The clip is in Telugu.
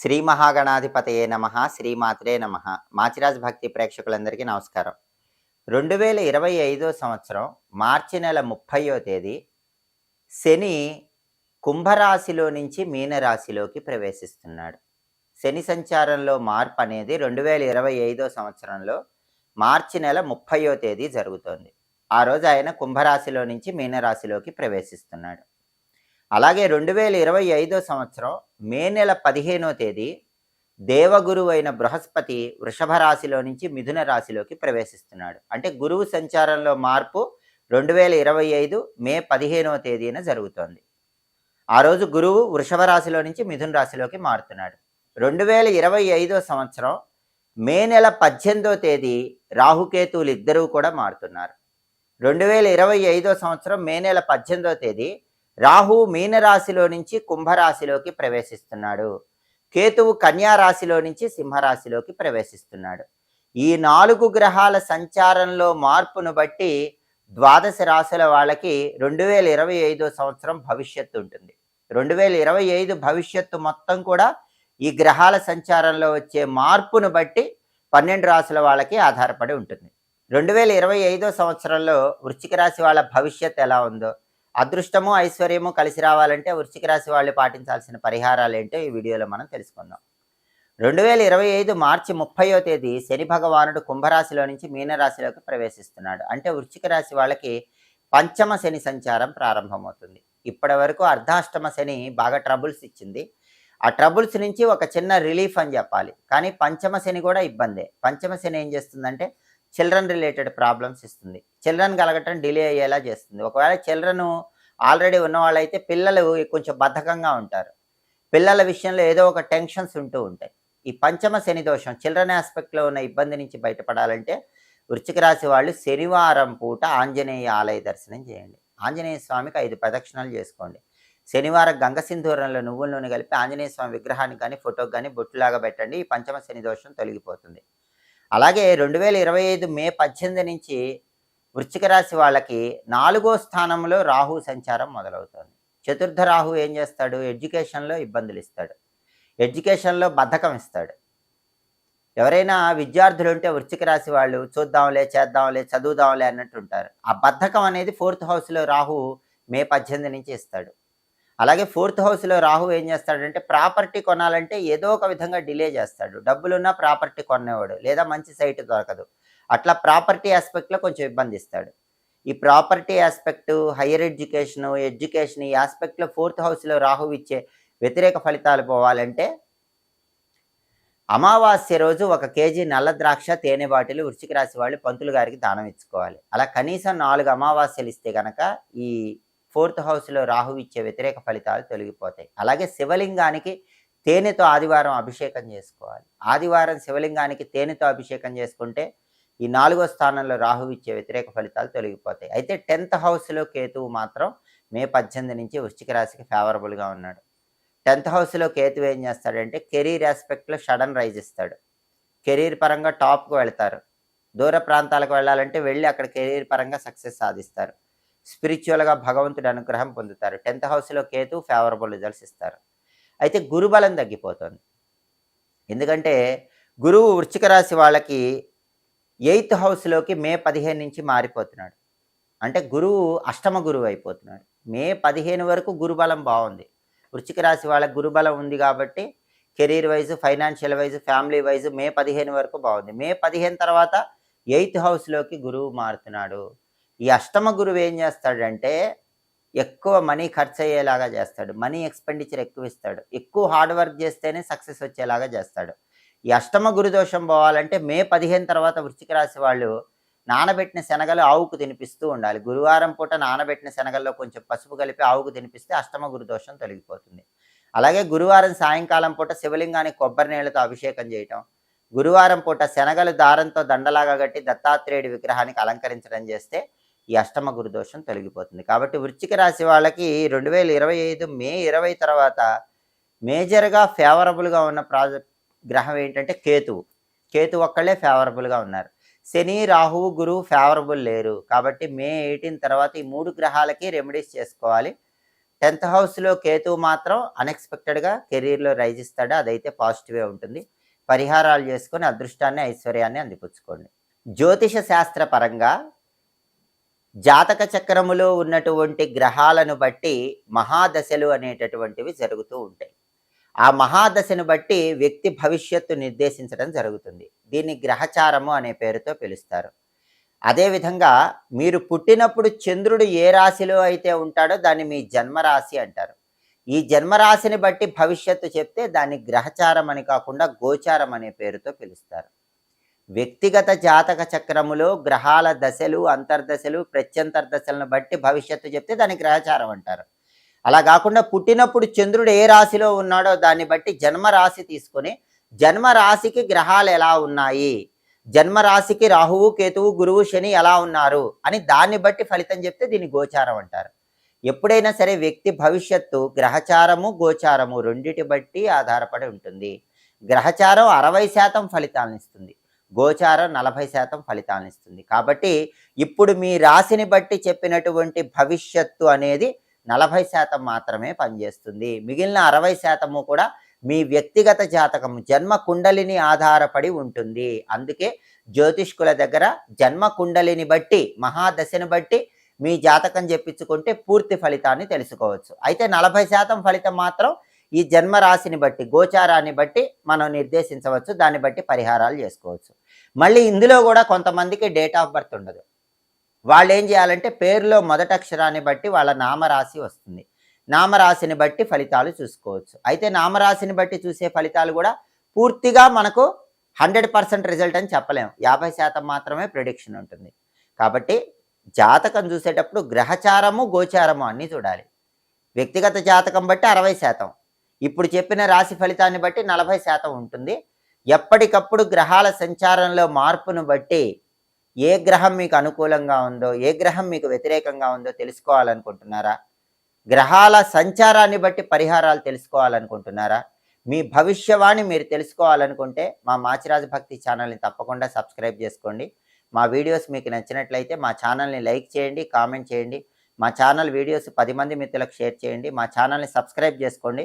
శ్రీ మహాగణాధిపతయే నమ శ్రీమాత్రే నమ. మాచిరాజ్ భక్తి ప్రేక్షకులందరికీ నమస్కారం. రెండు వేల ఇరవై ఐదో సంవత్సరం మార్చి నెల ముప్పయో తేదీ శని కుంభరాశిలో నుంచి మీనరాశిలోకి ప్రవేశిస్తున్నాడు. శని సంచారంలో మార్పు అనేది రెండు వేల ఇరవై ఐదో సంవత్సరంలో మార్చి నెల ముప్పయో తేదీ జరుగుతోంది. ఆ రోజు ఆయన కుంభరాశిలో నుంచి మీనరాశిలోకి ప్రవేశిస్తున్నాడు. అలాగే రెండు వేల ఇరవై ఐదో సంవత్సరం మే నెల పదిహేనో తేదీ దేవగురువు అయిన బృహస్పతి వృషభ రాశిలో నుంచి మిథున రాశిలోకి ప్రవేశిస్తున్నాడు. అంటే గురువు సంచారంలో మార్పు రెండు వేల ఇరవై ఐదు మే పదిహేనవ తేదీన జరుగుతోంది. ఆ రోజు గురువు వృషభ రాశిలో నుంచి మిథున రాశిలోకి మారుతున్నాడు. రెండు వేల ఇరవై ఐదో సంవత్సరం మే నెల పద్దెనిమిదో తేదీ రాహుకేతువులు ఇద్దరూ కూడా మారుతున్నారు. రెండు వేల ఇరవై ఐదో సంవత్సరం మే నెల పద్దెనిమిదో తేదీ రాహు మీనరాశిలో నుంచి కుంభరాశిలోకి ప్రవేశిస్తున్నాడు. కేతువు కన్యా రాశిలో నుంచి సింహరాశిలోకి ప్రవేశిస్తున్నాడు. ఈ నాలుగు గ్రహాల సంచారంలో మార్పును బట్టి ద్వాదశ రాశుల వాళ్ళకి రెండు వేల ఇరవై ఐదో సంవత్సరం భవిష్యత్తు ఉంటుంది. రెండు వేల ఇరవై ఐదు భవిష్యత్తు మొత్తం కూడా ఈ గ్రహాల సంచారంలో వచ్చే మార్పును బట్టి పన్నెండు రాశుల వాళ్ళకి ఆధారపడి ఉంటుంది. రెండు వేల ఇరవై ఐదో సంవత్సరంలో వృశ్చిక రాశి వాళ్ళ భవిష్యత్ ఎలా ఉందో అదృష్టము ఐశ్వర్యము కలిసి రావాలంటే వృశ్చిక రాశి వాళ్ళు పాటించాల్సిన పరిహారాలు ఏంటో ఈ వీడియోలో మనం తెలుసుకుందాం. రెండు వేల ఇరవై ఐదు మార్చి ముప్పయో తేదీ శని భగవానుడు కుంభరాశిలో నుంచి మీనరాశిలోకి ప్రవేశిస్తున్నాడు. అంటే వృశ్చిక రాశి వాళ్ళకి పంచమ శని సంచారం ప్రారంభమవుతుంది. ఇప్పటి వరకు అర్ధాష్టమ శని బాగా ట్రబుల్స్ ఇచ్చింది. ఆ ట్రబుల్స్ నుంచి ఒక చిన్న రిలీఫ్ అని చెప్పాలి. కానీ పంచమ శని కూడా ఇబ్బందే. పంచమ శని ఏం చేస్తుందంటే చిల్డ్రన్ రిలేటెడ్ ప్రాబ్లమ్స్ ఇస్తుంది. చిల్డ్రన్ కలగటం డిలే అయ్యేలా చేస్తుంది. ఒకవేళ చిల్డ్రన్ ఆల్రెడీ ఉన్న వాళ్ళైతే పిల్లలు కొంచెం బద్ధకంగా ఉంటారు. పిల్లల విషయంలో ఏదో ఒక టెన్షన్స్ ఉంటూ ఉంటాయి. ఈ పంచమ శని దోషం చిల్డ్రన్ ఆస్పెక్ట్లో ఉన్న ఇబ్బంది నుంచి బయటపడాలంటే వృశ్చిక రాశి వాళ్ళు శనివారం పూట ఆంజనేయ ఆలయ దర్శనం చేయండి. ఆంజనేయ స్వామికి ఐదు ప్రదక్షిణాలు చేసుకోండి. శనివారం గంగ సింధూరంలో నువ్వుల నూనె కలిపి ఆంజనేయ స్వామి విగ్రహానికి కానీ ఫోటోకి కానీ బొట్టులాగా పెట్టండి. ఈ పంచమ శని దోషం తొలగిపోతుంది. అలాగే రెండు వేల ఇరవై ఐదు మే పద్దెనిమిది నుంచి వృశ్చిక రాశి వాళ్ళకి నాలుగో స్థానంలో రాహు సంచారం మొదలవుతుంది. చతుర్థ రాహు ఏం చేస్తాడు? ఎడ్యుకేషన్లో ఇబ్బందులు ఇస్తాడు. ఎడ్యుకేషన్లో బద్ధకం ఇస్తాడు. ఎవరైనా విద్యార్థులు ఉంటే వృశ్చిక రాశి వాళ్ళు చూద్దాంలే చేద్దాంలే చదువుదాంలే అన్నట్టు ఉంటారు. ఆ బద్ధకం అనేది ఫోర్త్ హౌస్లో రాహు మే పద్దెనిమిది నుంచి ఇస్తాడు. అలాగే ఫోర్త్ హౌస్లో రాహు ఏం చేస్తాడంటే ప్రాపర్టీ కొనాలంటే ఏదో ఒక విధంగా డిలే చేస్తాడు. డబ్బులున్నా ప్రాపర్టీ కొనేవాడు లేదా మంచి సైట్ దొరకదు. అట్లా ప్రాపర్టీ ఆస్పెక్ట్లో కొంచెం ఇబ్బంది ఇస్తాడు ఈ property aspect higher education education ఈ ఆస్పెక్ట్లో ఫోర్త్ హౌస్లో రాహు ఇచ్చే వ్యతిరేక ఫలితాలు పోవాలంటే అమావాస్య రోజు ఒక కేజీ నల్ల ద్రాక్ష తేనె బాటిల్ వృశ్చిక రాశి వాళ్ళు పంతులు గారికి దానం ఇచ్చుకోవాలి. అలా కనీసం నాలుగు అమావాస్యలు ఇస్తే కనుక ఈ ఫోర్త్ హౌస్లో రాహు ఇచ్చే వ్యతిరేక ఫలితాలు తొలగిపోతాయి. అలాగే శివలింగానికి తేనెతో ఆదివారం అభిషేకం చేసుకోవాలి. ఆదివారం శివలింగానికి తేనెతో అభిషేకం చేసుకుంటే ఈ నాలుగో స్థానంలో రాహు ఇచ్చే వ్యతిరేక ఫలితాలు తొలగిపోతాయి. అయితే టెన్త్ హౌస్లో కేతువు మాత్రం మే పద్దెనిమిది నుంచి వృశ్చిక రాశికి ఫేవరబుల్గా ఉన్నాడు. టెన్త్ హౌస్లో కేతువు ఏం చేస్తాడంటే కెరీర్ ఆస్పెక్ట్లో సడన్ రైజ్ ఇస్తాడు. కెరీర్ పరంగా టాప్కు వెళ్తారు. దూర ప్రాంతాలకు వెళ్ళాలంటే వెళ్ళి అక్కడ కెరీర్ పరంగా సక్సెస్ సాధిస్తారు. స్పిరిచువల్గా భగవంతుడి అనుగ్రహం పొందుతారు. టెన్త్ హౌస్లో కేతు ఫేవరబుల్ రిజల్ట్స్ ఇస్తారు. అయితే గురుబలం తగ్గిపోతుంది. ఎందుకంటే గురువు వృశ్చిక రాశి వాళ్ళకి ఎయిత్ హౌస్లోకి మే పదిహేను నుంచి మారిపోతున్నాడు. అంటే గురువు అష్టమ గురువు అయిపోతున్నాడు. మే పదిహేను వరకు గురుబలం బాగుంది. వృశ్చిక రాశి వాళ్ళకి గురుబలం ఉంది కాబట్టి career wise financial wise family wise May పదిహేను వరకు బాగుంది. మే పదిహేను తర్వాత ఎయిత్ హౌస్లోకి గురువు మారుతున్నాడు. ఈ అష్టమ గురువు ఏం చేస్తాడంటే ఎక్కువ మనీ ఖర్చు అయ్యేలాగా చేస్తాడు. మనీ ఎక్స్పెండిచర్ ఎక్కువ ఇస్తాడు ఎక్కువ హార్డ్ వర్క్ చేస్తేనే సక్సెస్ వచ్చేలాగా చేస్తాడు. ఈ అష్టమ గురుదోషం పోవాలంటే మే పదిహేను తర్వాత వృశ్చిక రాశి వాళ్ళు నానబెట్టిన శనగలు ఆవుకు తినిపిస్తూ ఉండాలి. గురువారం పూట నానబెట్టిన శనగల్లో కొంచెం పసుపు కలిపి ఆవుకు తినిపిస్తే అష్టమ గురుదోషం తొలగిపోతుంది. అలాగే గురువారం సాయంకాలం పూట శివలింగానికి కొబ్బరి నీళ్ళతో అభిషేకం చేయటం గురువారం పూట శనగలు దారంతో దండలాగా కట్టి దత్తాత్రేయుడి విగ్రహానికి అలంకరించడం చేస్తే ఈ అష్టమ గురుదోషం తొలగిపోతుంది. కాబట్టి వృశ్చిక రాశి వాళ్ళకి రెండు వేల ఇరవై ఐదు మే ఇరవై తర్వాత మేజర్గా ఫేవరబుల్గా ఉన్న ప్రాజెక్ట్ గ్రహం ఏంటంటే కేతువు. కేతు ఒక్కళ్ళే ఫేవరబుల్గా ఉన్నారు. శని రాహువు గురువు ఫేవరబుల్ లేరు. కాబట్టి మే ఎయిటీన్ తర్వాత ఈ మూడు గ్రహాలకి రెమెడీస్ చేసుకోవాలి. టెన్త్ హౌస్లో కేతు మాత్రం అన్ఎక్స్పెక్టెడ్గా కెరీర్లో రైజ్ ఇస్తాడు. అదైతే పాజిటివే ఉంటుంది. పరిహారాలు చేసుకొని అదృష్టాన్ని ఐశ్వర్యాన్ని అందిపుచ్చుకోండి. జ్యోతిష శాస్త్ర పరంగా జాతక చక్రములో ఉన్నటువంటి గ్రహాలను బట్టి మహాదశలు అనేటటువంటివి జరుగుతూ ఉంటాయి. ఆ మహాదశను బట్టి వ్యక్తి భవిష్యత్తు నిర్దేశించడం జరుగుతుంది. దీన్ని గ్రహచారము అనే పేరుతో పిలుస్తారు. అదేవిధంగా మీరు పుట్టినప్పుడు చంద్రుడు ఏ రాశిలో అయితే ఉంటాడో దాన్ని మీ జన్మరాశి అంటారు. ఈ జన్మరాశిని బట్టి భవిష్యత్తు చెప్తే దాన్ని గ్రహచారం అని కాకుండా గోచారం అనే పేరుతో పిలుస్తారు. వ్యక్తిగత జాతక చక్రములో గ్రహాల దశలు అంతర్దశలు ప్రత్యంతర్దశలను బట్టి భవిష్యత్తు చెప్తే దాన్ని గ్రహచారం అంటారు. అలా కాకుండా పుట్టినప్పుడు చంద్రుడు ఏ రాశిలో ఉన్నాడో దాన్ని బట్టి జన్మరాశి తీసుకొని జన్మరాశికి గ్రహాలు ఎలా ఉన్నాయి? జన్మరాశికి రాహువు కేతువు గురువు శని ఎలా ఉన్నారు? అని దాన్ని బట్టి ఫలితం చెప్తే దీన్ని గోచారం అంటారు. ఎప్పుడైనా సరే వ్యక్తి భవిష్యత్తు గ్రహచారము గోచారము రెండిటి బట్టి ఆధారపడి ఉంటుంది. గ్రహచారం అరవై శాతం ఫలితాలను ఇస్తుంది. గోచారం నలభై శాతం ఫలితాలను ఇస్తుంది. కాబట్టి ఇప్పుడు మీ రాశిని బట్టి చెప్పినటువంటి భవిష్యత్తు అనేది నలభై శాతం మాత్రమే పనిచేస్తుంది. మిగిలిన అరవై శాతము కూడా మీ వ్యక్తిగత జాతకం జన్మ కుండలిని ఆధారపడి ఉంటుంది. అందుకే జ్యోతిష్కుల దగ్గర జన్మ కుండలిని బట్టి మహాదశని బట్టి మీ జాతకం చెప్పించుకుంటే పూర్తి ఫలితాన్ని తెలుసుకోవచ్చు. అయితే నలభై శాతం ఫలితం మాత్రం ఈ జన్మరాశిని బట్టి గోచారాన్ని బట్టి మనం నిర్దేశించవచ్చు దాన్ని బట్టి పరిహారాలు చేసుకోవచ్చు. మళ్ళీ ఇందులో కూడా కొంతమందికి డేట్ ఆఫ్ బర్త్ ఉండదు. వాళ్ళు ఏం చేయాలంటే పేరులో మొదటి అక్షరాన్ని బట్టి వాళ్ళ నామరాశి వస్తుంది. నామరాశిని బట్టి ఫలితాలు చూసుకోవచ్చు. అయితే నామరాశిని బట్టి చూసే ఫలితాలు కూడా పూర్తిగా మనకు హండ్రెడ్ పర్సెంట్ రిజల్ట్ అని చెప్పలేము యాభై శాతం మాత్రమే ప్రిడిక్షన్ ఉంటుంది. కాబట్టి జాతకం చూసేటప్పుడు గ్రహచారము గోచారము అన్నీ చూడాలి. వ్యక్తిగత జాతకం బట్టి అరవై శాతం. ఇప్పుడు చెప్పిన రాశి ఫలితాన్ని బట్టి నలభై శాతం ఉంటుంది. ఎప్పటికప్పుడు గ్రహాల సంచారంలో మార్పును బట్టి ఏ గ్రహం మీకు అనుకూలంగా ఉందో ఏ గ్రహం మీకు వ్యతిరేకంగా ఉందో తెలుసుకోవాలనుకుంటున్నారా? గ్రహాల సంచారాన్ని బట్టి పరిహారాలు తెలుసుకోవాలనుకుంటున్నారా? మీ భవిష్యవాణి మీరు తెలుసుకోవాలనుకుంటే మా మాచిరాజు భక్తి ఛానల్ని తప్పకుండా సబ్స్క్రైబ్ చేసుకోండి. మా వీడియోస్ మీకు నచ్చినట్లయితే మా ఛానల్ని లైక్ చేయండి కామెంట్ చేయండి. మా ఛానల్ వీడియోస్ పది మంది మిత్రులకు షేర్ చేయండి. మా ఛానల్ని సబ్స్క్రైబ్ చేసుకోండి.